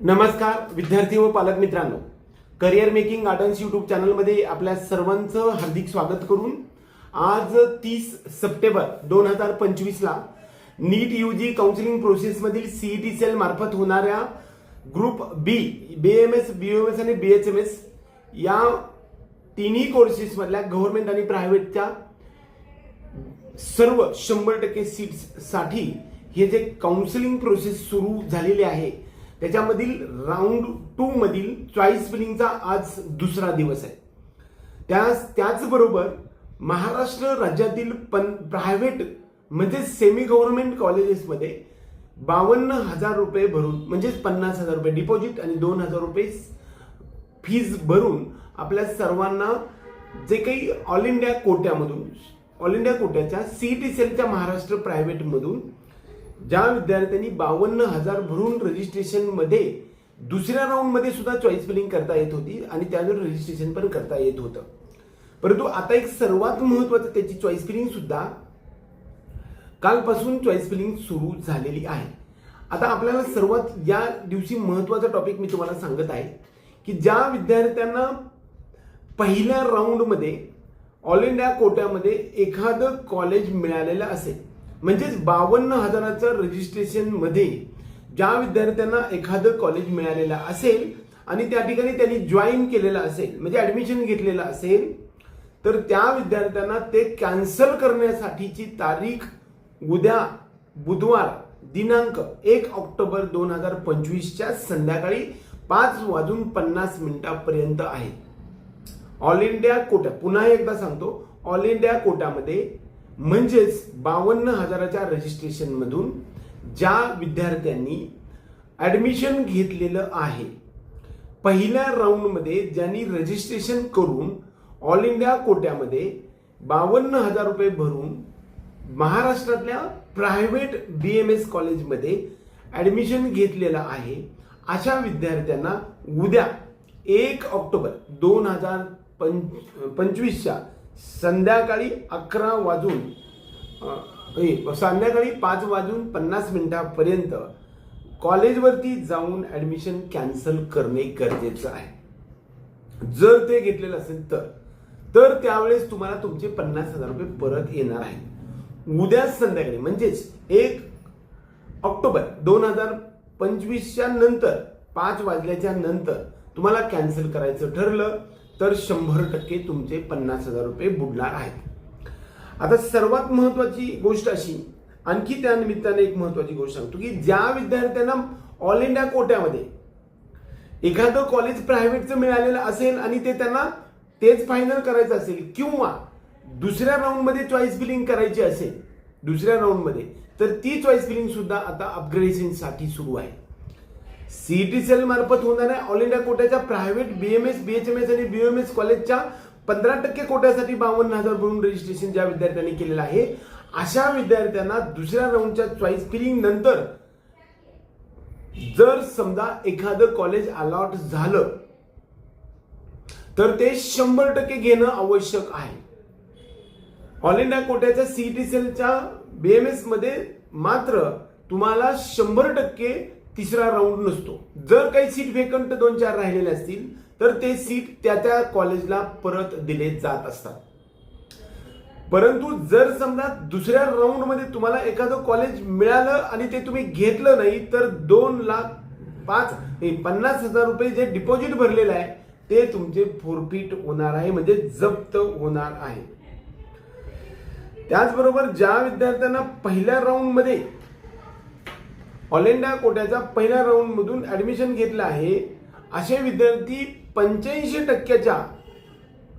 नमस्कार विद्यार्थी व पालक मित्रांनो. करिअर मेकिंग गार्डन्स युट्यूब चॅनलमध्ये आपल्या सर्वांचं हार्दिक स्वागत करून आज तीस सप्टेंबर दोन हजार पंचवीसला नीट यू जी काउन्सिलिंग प्रोसेसमधील सीईटी सेल मार्फत होणाऱ्या group B B M S B M S आणि बी एच एम एस या तिन्ही कोर्सेसमधल्या गव्हर्नमेंट आणि प्रायव्हेटच्या सर्व शंभर टक्के सीट्ससाठी हे जे काउन्सिलिंग प्रोसेस सुरू झालेली आहे त्याच्यामधील राऊंड टू मधील चॉईस फिलिंगचा आज दुसरा दिवस आहे. त्या त्याचबरोबर महाराष्ट्र राज्यातील पण प्रायव्हेट म्हणजे सेमी गव्हर्नमेंट कॉलेजेसमध्ये बावन्न हजार रुपये भरून म्हणजेच पन्नास हजार रुपये डिपॉझिट आणि दोन हजार रुपये फीज भरून आपल्या सर्वांना जे काही ऑल इंडिया कोट्यामधून ऑल इंडिया कोट्याच्या सीईटी सेलच्या महाराष्ट्र प्रायव्हेटमधून ज्या विद्यार्थ्यांनी बावन्न हजार भरून रजिस्ट्रेशनमध्ये दुसऱ्या राऊंडमध्ये सुद्धा चॉईस फिलिंग करता येत होती आणि त्यावर रजिस्ट्रेशन पण करता येत होतं. परंतु आता एक सर्वात महत्वाचं त्याची चॉईस फिलिंग सुद्धा कालपासून चॉईस फिलिंग सुरू झालेली आहे. आता आपल्याला सर्वात या दिवशी महत्त्वाचा टॉपिक मी तुम्हाला सांगत आहे की ज्या विद्यार्थ्यांना पहिल्या राऊंडमध्ये ऑल इंडिया कोट्यामध्ये एखादं कॉलेज मिळालेलं असेल म्हणजेच बावन्न हजाराचं रजिस्ट्रेशनमध्ये ज्या विद्यार्थ्यांना एखादं कॉलेज मिळालेलं असेल आणि त्या ठिकाणी त्यांनी जॉईन केलेलं असेल म्हणजे ऍडमिशन घेतलेलं असेल तर त्या विद्यार्थ्यांना ते कॅन्सल करण्यासाठीची तारीख उद्या बुधवार दिनांक एक ऑक्टोबर दोन हजार पंचवीसच्या संध्याकाळी पाच वाजून पन्नास मिनिटापर्यंत आहे. ऑल इंडिया कोटा पुन्हा एकदा सांगतो ऑल इंडिया कोटामध्ये म्हणजेच बावन्न हजाराच्या रजिस्ट्रेशन मधून ज्या विद्यार्थ्यांनी ऍडमिशन घेतलेलं आहे पहिल्या राऊंडमध्ये ज्यांनी रजिस्ट्रेशन करून ऑल इंडिया कोट्यामध्ये बावन्न हजार रुपये भरून महाराष्ट्रातल्या प्रायव्हेट बी एम एस कॉलेजमध्ये ऍडमिशन घेतलेलं आहे अशा विद्यार्थ्यांना उद्या एक ऑक्टोबर दोन हजार पंच पंचवीसच्या संध्याकाळी अकरा वाजून हे, संध्याकाळी पाच वाजून पन्नास मिनिटापर्यंत कॉलेजवरती जाऊन ॲडमिशन कॅन्सल करणे गरजेचं आहे. जर ते घेतलेलं असेल तर तर त्यावेळेस तुम्हाला तुमचे पन्नास हजार रुपये परत येणार आहेत. उद्या संध्याकाळी म्हणजेच एक ऑक्टोबर दोन हजार पंचवीसच्या नंतर पाच वाजल्याच्या नंतर तुम्हाला कॅन्सल करायचं ठरलं. तर शंभर टक्के तुमचे पन्नास हजार रुपये बुडणार आहेत. आता सर्वात महत्वाची गोष्ट अशी आणखी त्या निमित्ताने एक महत्वाची गोष्ट सांगतो की ज्या विद्यार्थ्यांना ऑल इंडिया कोट्यामध्ये एखादं कॉलेज प्रायव्हेटचं मिळालेलं असेल आणि ते त्यांना तेच फायनल करायचं असेल किंवा दुसऱ्या राऊंडमध्ये चॉईस फिलिंग करायची असेल दुसऱ्या राऊंडमध्ये तर ती चॉईस फिलिंग सुद्धा आता अपग्रेडेशनसाठी सुरू आहे. सीईटी सेल मार्फत होणाऱ्या ऑल इंडिया कोट्याच्या प्रायव्हेट बीएमएस बीएचएमएस आणि बीएमएस कॉलेजच्या पंधरा टक्के कोट्यासाठी बावन्न हजार भरून रजिस्ट्रेशन ज्या विद्यार्थ्यांनी केलेलं आहे अशा विद्यार्थ्यांना दुसऱ्या राऊंडच्या चॉईस फिलिंग नंतर जर समजा एखादं कॉलेज अलॉट झालं तर ते शंभर टक्के घेणं आवश्यक आहे. ऑल इंडिया कोट्याच्या सीईटी सेलच्या बीएमएसमध्ये मात्र तुम्हाला शंभर टक्के तिसरा राऊंड नसतो. जर काही सीट वेकंट दोन चार राहिलेले असतील तर ते सीट त्या त्या कॉलेजला परत दिले जात असतात. परंतु जर समजा दुसऱ्या राऊंडमध्ये तुम्हाला एखादं कॉलेज मिळालं आणि ते तुम्ही घेतलं नाही तर दोन लाख पाच पन्नास हजार रुपये जे डिपॉझिट भरलेलं आहे ते तुमचे फोरफिट होणार आहे म्हणजे जप्त होणार आहे. त्याचबरोबर ज्या विद्यार्थ्यांना पहिल्या राऊंडमध्ये ऑल इंडिया कोट्याचा पहिल्या राऊंड मधून ऍडमिशन घेतलं आहे. असे विद्यार्थी पंच्याऐंशी टक्क्याच्या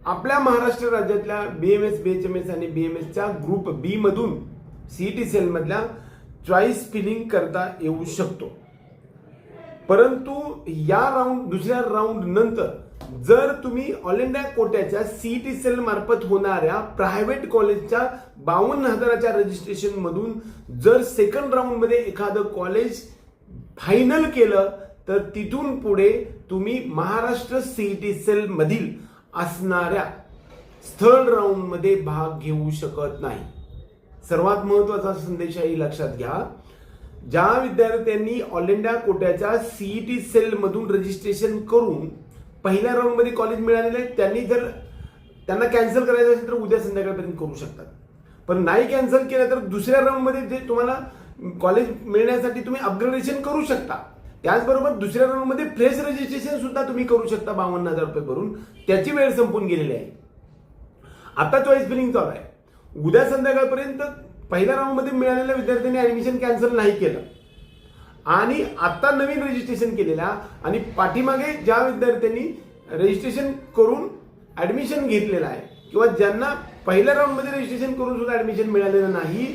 आपल्या महाराष्ट्र राज्यातल्या B M S B H M S आणि बी एम एसच्या ग्रुप बी मधून सीईटी सेल मधल्या चॉईस फिलिंग करता येऊ शकतो. परंतु या राऊंड दुसऱ्या राऊंड नंतर जर तुम्ही ऑल इंडिया कोट्याच्या सीईटी सेल मार्फत होणाऱ्या प्रायव्हेट कॉलेजच्या बावन्न हजाराच्या रजिस्ट्रेशन मधून जर सेकंड राऊंडमध्ये एखादं कॉलेज फायनल केलं तर तिथून पुढे तुम्ही महाराष्ट्र सीईटी सेल मधील असणाऱ्या थर्ड राऊंडमध्ये भाग घेऊ शकत नाही. सर्वात महत्त्वाचा संदेश आहे लक्षात घ्या. ज्या विद्यार्थ्यांनी ऑल इंडिया कोट्याच्या सीईटी सेल मधून रजिस्ट्रेशन करून पहिल्या राऊंडमध्ये कॉलेज मिळालेलं आहे त्यांनी जर त्यांना कॅन्सल करायचं असेल तर उद्या संध्याकाळपर्यंत करू शकतात. पण नाही कॅन्सल केलं तर दुसऱ्या राऊंडमध्ये जे तुम्हाला कॉलेज मिळण्यासाठी तुम्ही अपग्रेडेशन करू शकता. त्याचबरोबर दुसऱ्या राऊंडमध्ये फ्रेश रजिस्ट्रेशन सुद्धा तुम्ही करू शकता बावन्न हजार रुपये भरून. त्याची वेळ संपून गेलेली आहे. आता चॉईस फिलिंग चालू आहे. उद्या संध्याकाळपर्यंत पहिल्या राऊंडमध्ये मिळालेल्या विद्यार्थ्यांनी ऍडमिशन कॅन्सल नाही केलं. आणि आता नवीन रजिस्ट्रेशन केलेल्या आणि पाठीमागे ज्या विद्यार्थ्यांनी रजिस्ट्रेशन करून ऍडमिशन घेतलेलं आहे किंवा ज्यांना पहिल्या राऊंडमध्ये रजिस्ट्रेशन करून सुद्धा ऍडमिशन मिळालेलं नाही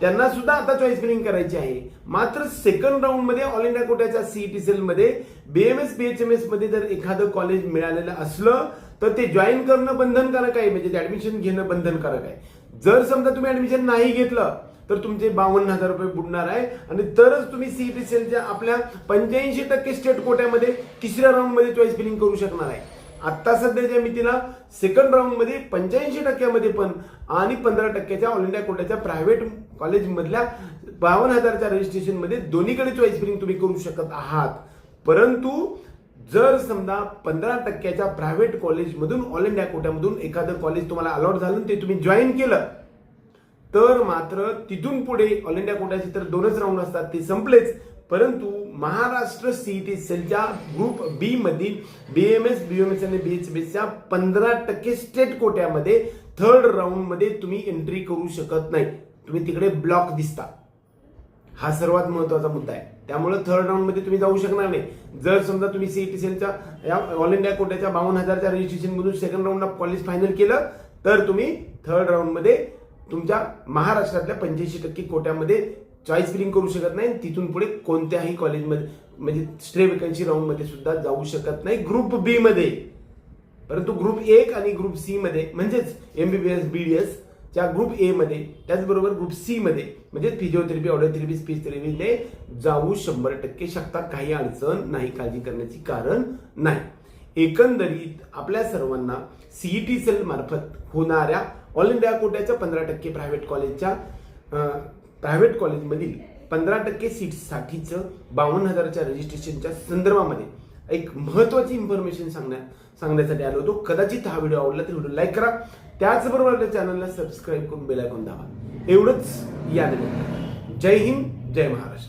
त्यांना सुद्धा आता चॉईस फिलिंग करायची आहे. मात्र सेकंड राऊंडमध्ये ऑल इंडिया कोट्याच्या सीईटी सेलमध्ये बीएमएस बीएचएमएसमध्ये जर एखादं कॉलेज मिळालेलं असलं तर ते जॉईन करणं बंधनकारक आहे म्हणजे ते ऍडमिशन घेणं बंधनकारक आहे. जर समजा तुम्ही ऍडमिशन नाही घेतलं तर तुमचे बावन्न हजार रुपये बुडणार आहे. आणि तरच तुम्ही सीईटी सेलच्या आपल्या पंच्याऐंशी टक्के स्टेट कोट्यामध्ये तिसऱ्या राऊंडमध्ये चॉईस फिलिंग करू शकणार आहे. आत्ता सध्याच्या मितीला सेकंड राऊंडमध्ये पंच्याऐंशी टक्क्यामध्ये पण आणि पंधरा टक्क्याच्या ऑल इंडिया कोट्याच्या प्रायव्हेट कॉलेजमधल्या बावन्न हजारच्या रजिस्ट्रेशनमध्ये दोन्हीकडे चॉईस फिलिंग तुम्ही करू शकत आहात. परंतु जर समजा पंधरा टक्क्याच्या प्रायव्हेट कॉलेजमधून ऑल इंडिया कोट्यामधून एखादं कॉलेज तुम्हाला अलॉट झालं ते तुम्ही जॉईन केलं तर मात्र तिथून पुढे ऑल इंडिया कोट्याचे तर दोनच राऊंड असतात ते संपलेच. परंतु महाराष्ट्र सीईटी सेलच्या ग्रुप बी मधील बीएमएस बीएमएस आणि बीएचबीच्या पंधरा टक्के स्टेट कोट्यामध्ये थर्ड राऊंडमध्ये तुम्ही एंट्री करू शकत नाही. तुम्ही तिकडे ब्लॉक दिसता. हा सर्वात महत्त्वाचा मुद्दा आहे. त्यामुळे थर्ड राऊंडमध्ये तुम्ही जाऊ शकणार नाही. जर समजा तुम्ही सीईटी सेलच्या या ऑल इंडिया कोट्याच्या बावन्न हजारच्या रजिस्ट्रेशन मधून सेकंड राऊंडला कॉलेज फायनल केलं तर तुम्ही थर्ड राऊंडमध्ये तुमच्या महाराष्ट्रातल्या पंच्याऐंशी टक्के कोट्यामध्ये चॉईस फिलिंग करू शकत नाही. तिथून पुढे कोणत्याही कॉलेजमध्ये म्हणजे स्ट्रे वेकन्सी राऊंडमध्ये सुद्धा जाऊ शकत नाही. ग्रुप बी मध्ये. परंतु ग्रुप एक आणि ग्रुप सी मध्ये म्हणजेच एमबीबीएस बीडीएस च्या ग्रुप ए मध्ये त्याचबरोबर ग्रुप सी मध्ये म्हणजे फिजिओथेरपी ऑडिओथेरपी स्पीच थेरपीने जाऊ शंभर टक्के शकता. काही अडचण नाही काळजी करण्याची कारण नाही. एकंदरीत आपल्या सर्वांना सीईटी सेल मार्फत होणाऱ्या ऑल इंडिया कोट्याच्या पंधरा टक्के प्रायव्हेट कॉलेजच्या प्रायव्हेट कॉलेजमधील पंधरा टक्के सीट्ससाठीचं बावन्न हजारच्या रजिस्ट्रेशनच्या संदर्भामध्ये एक महत्वाची इन्फॉर्मेशन सांगण्या सांगण्यासाठी आलो होतो. कदाचित हा व्हिडिओ आवडला तर व्हिडिओ लाईक करा. त्याचबरोबर आपल्या चॅनलला सबस्क्राईब करून बेल आयकॉन दाबा. एवढंच या जय हिंद जय महाराष्ट्र.